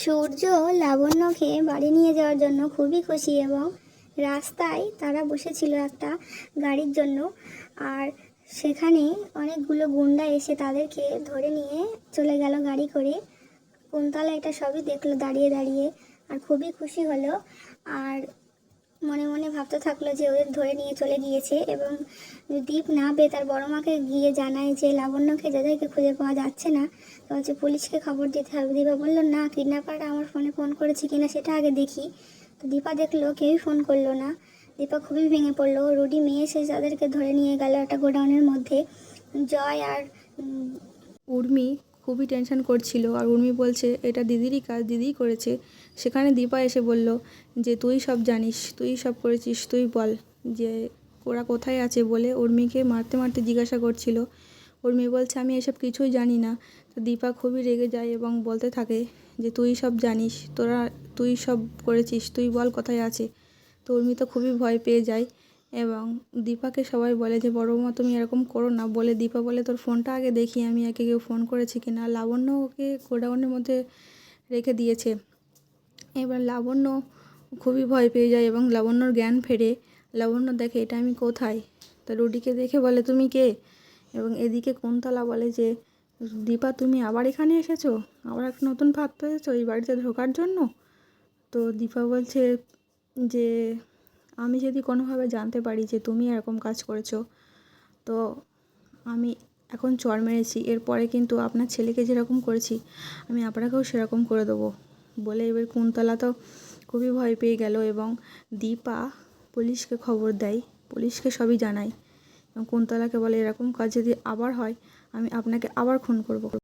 সূর্য লাবণ্যকে বাড়ি নিয়ে যাওয়ার জন্য খুবই খুশি এবং রাস্তায় তারা বসেছিল একটা গাড়ির জন্য। আর সেখানে অনেকগুলো গুন্ডা এসে তাদেরকে ধরে নিয়ে চলে গেল গাড়ি করে। কুন্তলা এটা সবই দেখল দাঁড়িয়ে দাঁড়িয়ে আর খুবই খুশি হলো। আর মনে মনে ভাবতে থাকল যে ওদের ধরে নিয়ে চলে গিয়েছে এবং দীপ না পেয়ে তার বড় মাকে গিয়ে জানায় যে লাবণ্যকে যাদেরকে খুঁজে পাওয়া যাচ্ছে না, তো হচ্ছে পুলিশকে খবর দিতে হবে। দীপা বলল, না কিডন্যাপারটা আমার ফোনে ফোন করেছে কিনা সেটা আগে দেখি। তো দীপা দেখল, কেউই ফোন করল না। দীপা খুবই ভেঙে পড়ল। রুডি মেয়ে এসে তাদেরকে ধরে নিয়ে গেল একটা গোডাউনের মধ্যে। জয় আর উর্মি খুবই টেনশন করছিল। আর উর্মি বলছে, এটা দিদিরই কাজ দিদিই করেছে। সেখানে দীপা এসে বলল, যে তুই সব জানিস, তুই সব করেছিস, তুই বল যে ওরা কোথায় আছে? বলে উর্মিকে মারতে মারতে জিজ্ঞাসা করছিল। উর্মি বলছে, আমি এসব কিছুই জানি না। তো দীপা খুবই রেগে যায় এবং বলতে থাকে যে, তুই সব জানিস, তোরা, তুই সব করেছিস, তুই বল কোথায় আছে? তো উর্মি তো খুবই ভয় পেয়ে যায়। এবং দীপাকে সবাই বলে যে, বড় মা, তুমি এরকম করো না। বলে দীপা বলে, তোর ফোনটা আগে দেখি, আমি একে কেউ ফোন করেছি কিনা লাবণ্য ওকে গোডাউনের মধ্যে রেখে দিয়েছে। এবার লাবণ্য খুবই ভয় পেয়ে যায় এবং লাবণ্যর জ্ঞান ফেরে। লাবণ্য দেখে, এটা আমি কোথায়? তা রুডিকে দেখে বলে, তুমি কে? এবং এদিকে কুন্তলা বলে যে, দীপা, তুমি আবার এখানে এসেছ? আবার একটা নতুন ভাত পেয়েছ? এই বাড়িতে ঢোকার জন্য? তো দীপা বলছে যে আমি যদি কোনোভাবে জানতে পারি যে তুমি এরকম কাজ করেছ, তো আমি এখন চর মেরেছি। এরপরে কিন্তু আপনার ছেলেকে যেরকম করেছি, আমি আপনাকেও সেরকম করে দেবো বলে এবার কুন্তলা তো খুবই ভয় পেয়ে গেল এবং দীপা পুলিশকে খবর দেয়, পুলিশকে সবই জানায় এবং কুন্তলাকে বলে এরকম কাজ যদি আবার হয়, আমি আপনাকে আবার খুন করব।